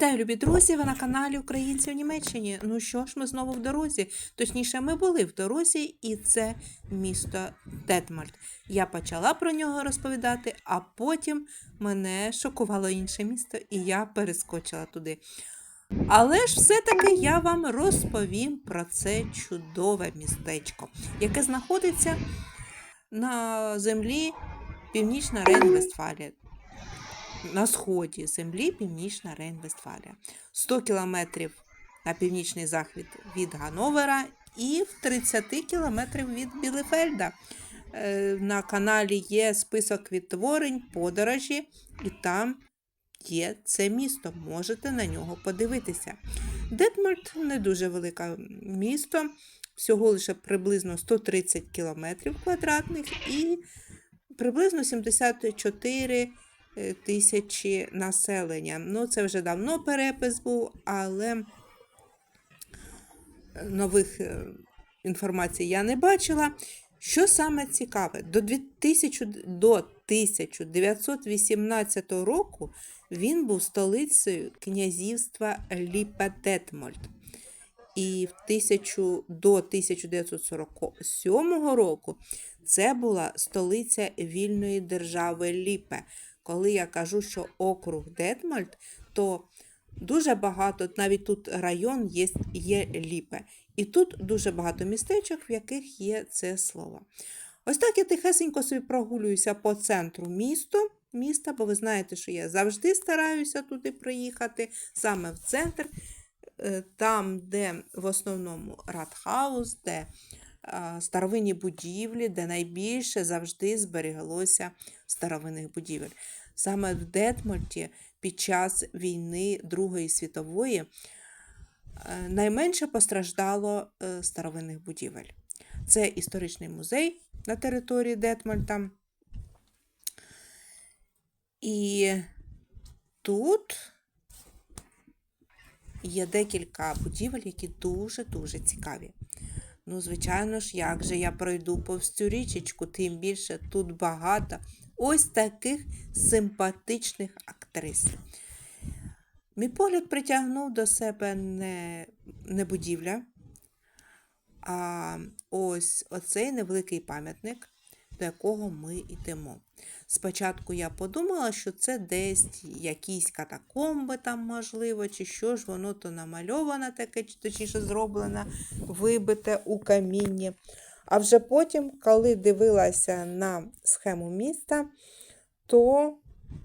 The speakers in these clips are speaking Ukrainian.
Вітаю, любі друзі! Ви на каналі Українці в Німеччині. Ну що ж, ми знову в дорозі. Точніше, ми були в дорозі, і це місто Детмальт. Я почала про нього розповідати, а потім мене шокувало інше місто, і я перескочила туди. Але ж все-таки я вам розповім про це чудове містечко, яке знаходиться на землі Північна Рейн-Вестфалія на сході землі Північна Рейн-Вестфалія. 100 кілометрів на північний захід від Гановера і в 30 кілометрів від Білефельда. Е, На каналі є список відтворень, подорожі, і там є це місто. Можете на нього подивитися. Детмальт не дуже велике місто, всього лише приблизно 130 кілометрів квадратних і приблизно 74 е, тисячі населення. Ну, це вже давно перепис був, але нових е, інформацій я не бачила. Що саме цікаве, до 2000, до 1918 року він був столицею князівства Ліпететмольд. І в 1000, до 1947 року це була столиця вільної держави Ліпе. Коли я кажу, що округ Детмальд, то дуже багато, навіть тут район є, є Ліпе. І тут дуже багато містечок, в яких є це слово. Ось так я тихесенько собі прогулююся по центру місту, міста, бо ви знаєте, що я завжди стараюся туди приїхати, саме в центр, е, там, де в основному Радхаус, де старовинні будівлі, де найбільше завжди зберігалося старовинних будівель. Саме в Детмольті під час війни Другої світової е, найменше постраждало е, старовинних будівель. Це історичний музей на території Детмольта. І тут є декілька будівель, які дуже-дуже цікаві. Ну, звичайно ж, як же я пройду повз цю річечку, тим більше тут багато ось таких симпатичних актрис. Мій погляд притягнув до себе не, не будівля, а ось оцей невеликий пам'ятник, до якого ми йдемо. Спочатку я подумала, що це десь якісь катакомби там, можливо, чи що ж воно то намальоване таке, точніше зроблене, вибите у камінні. А вже потім, коли дивилася на схему міста, то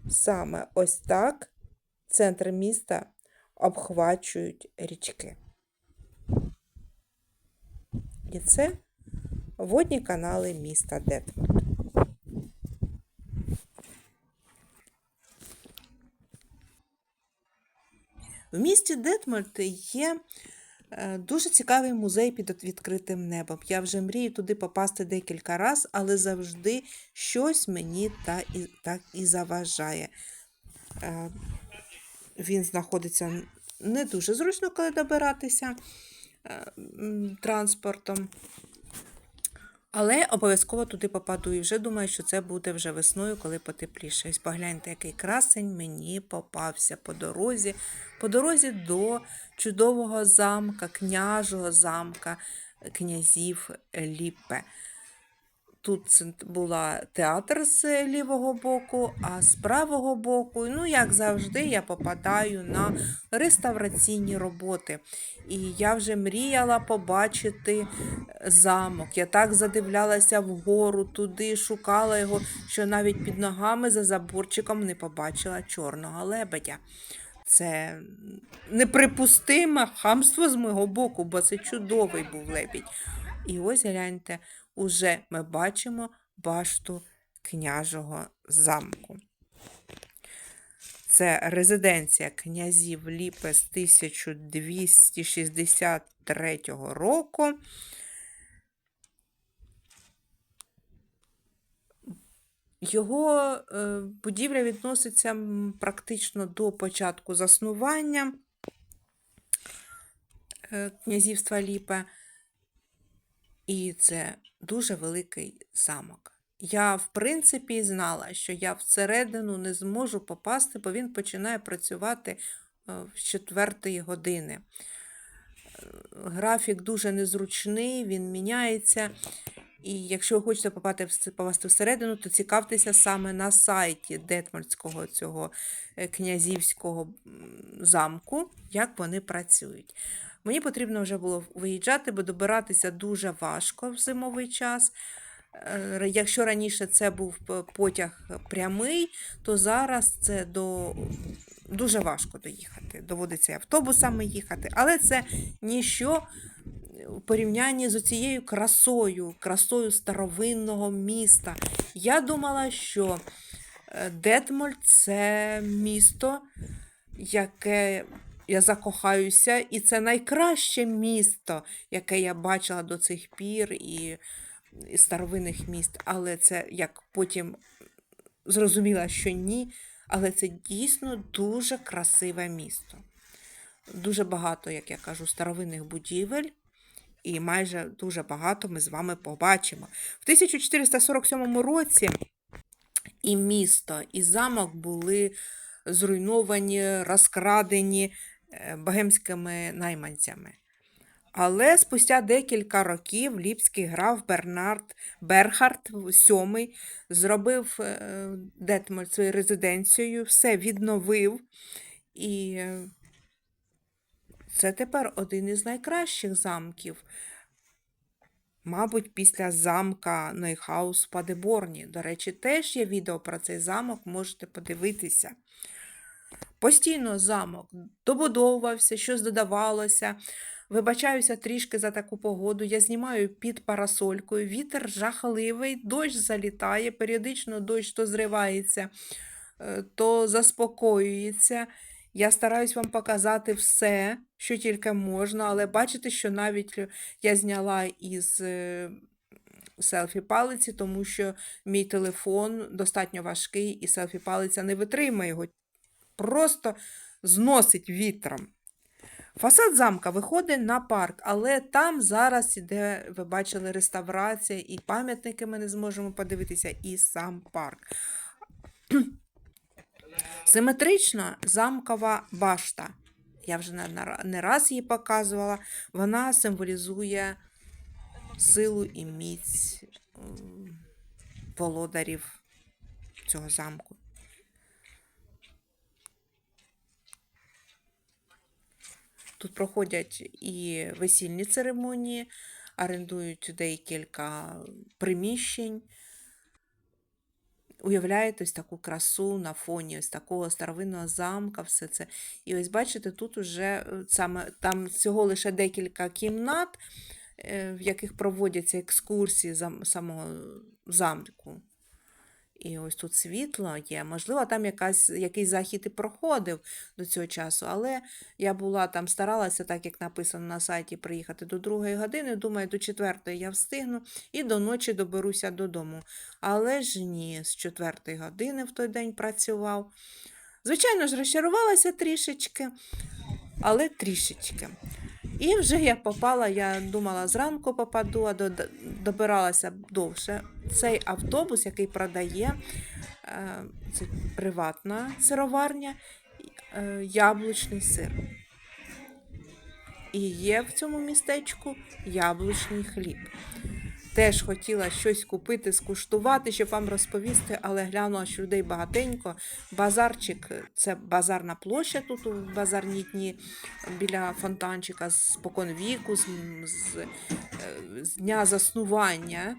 саме ось так центр міста обхвачують річки. І це водні канали міста Детмольд. В місті Детмольд є дуже цікавий музей під відкритим небом. Я вже мрію туди попасти декілька разів, але завжди щось мені та і, так і заважає. Е, Він знаходиться не дуже зручно, коли добиратися е, транспортом. Але обов'язково туди попаду і вже думаю, що це буде вже весною, коли потепліше. Ось погляньте, який красень мені попався по дорозі, по дорозі до чудового замка, княжого замка князів Ліппе. Тут була театр з лівого боку, а з правого боку, ну, як завжди, я попадаю на реставраційні роботи. І я вже мріяла побачити замок. Я так задивлялася вгору, туди шукала його, що навіть під ногами за заборчиком не побачила чорного лебедя. Це неприпустиме хамство з мого боку, бо це чудовий був лебідь. І ось гляньте, уже ми бачимо башту княжого замку. Це резиденція князів Ліпе з 1263 року. Його е, будівля відноситься практично до початку заснування е, князівства Ліпе. І це дуже великий замок. Я, в принципі, знала, що я всередину не зможу попасти, бо він починає працювати е, з 4 години. Е, Графік дуже незручний, він міняється. І якщо ви хочете попасти всередину, то цікавтеся саме на сайті Детмольського цього е, князівського замку, як вони працюють. Мені потрібно вже було виїжджати, бо добиратися дуже важко в зимовий час. Е, Якщо раніше це був потяг прямий, то зараз це до дуже важко доїхати. Доводиться автобусами їхати, але це ніщо в порівнянні з цією красою, красою старовинного міста. Я думала, що е, Детмольд це місто, яке я закохаюся, і це найкраще місто, яке я бачила до цих пір і, і старовинних міст. Але це як потім зрозуміла, що ні. Але це дійсно дуже красиве місто. Дуже багато, як я кажу, старовинних будівель, і майже дуже багато ми з вами побачимо. В 1447 році і місто, і замок були зруйновані, розкрадені богемськими найманцями. Але спустя декілька років ліпський граф Бернард Берхард VII зробив е, Детмольд своєю резиденцією, все відновив. І е, це тепер один із найкращих замків. Мабуть, після замка Нойхаус в Падеборні. До речі, теж є відео про цей замок, можете подивитися. Постійно замок добудовувався, щось додавалося. Вибачаюся трішки за таку погоду. Я знімаю під парасолькою. Вітер жахливий, дощ залітає, періодично дощ то зривається, е, то заспокоюється. Я стараюсь вам показати все, що тільки можна, але бачите, що навіть я зняла із е, селфі палиці, тому що мій телефон достатньо важкий, і селфі палиця не витримує його, просто зносить вітром. Фасад замка виходить на парк, але там зараз іде, ви бачили, реставрація, і пам'ятники ми не зможемо подивитися, і сам парк. Симетрична замкова башта. Я вже не- раз її показувала. Вона символізує силу і міць володарів цього замку. Тут проходять і весільні церемонії, орендують декілька приміщень. Уявляєте ось таку красу на фоні ось такого старовинного замка, все це. І ось бачите, тут уже е, саме там всього лише декілька кімнат, е, в яких проводяться екскурсії самого замку. І ось тут світло є. Можливо, там якась, якийсь захід і проходив до цього часу, але я була там, старалася, так як написано на сайті, приїхати до другої години. Думаю, до четвертої я встигну і до ночі доберуся додому. Але ж ні, з четвертої години в той день працював. Звичайно ж, розчарувалася трішечки, але трішечки. І вже я попала, я думала, зранку попаду, а до- добиралася довше. Цей автобус, який продає, е, це приватна сироварня, е, яблучний сир. І є в цьому містечку яблучний хліб. Теж хотіла щось купити, скуштувати, щоб вам розповісти, але глянула, що людей багатенько. Базарчик це базарна площа тут у базарні дні біля фонтанчика з спокон віку, з, з, е, з дня заснування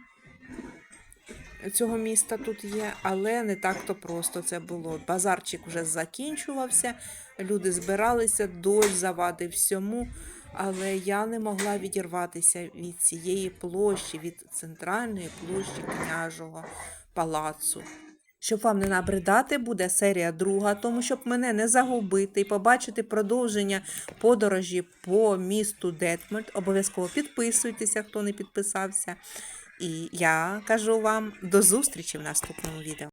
цього міста тут є, але не так то просто це було. Базарчик вже закінчувався, люди збиралися, дощ завадив всьому. Але я не могла відірватися від цієї площі, від центральної площі княжого палацу. Щоб вам не набридати, буде серія друга, тому щоб мене не загубити і побачити продовження подорожі по місту Детмольд. Обов'язково підписуйтеся, хто не підписався. І я кажу вам до зустрічі в наступному відео.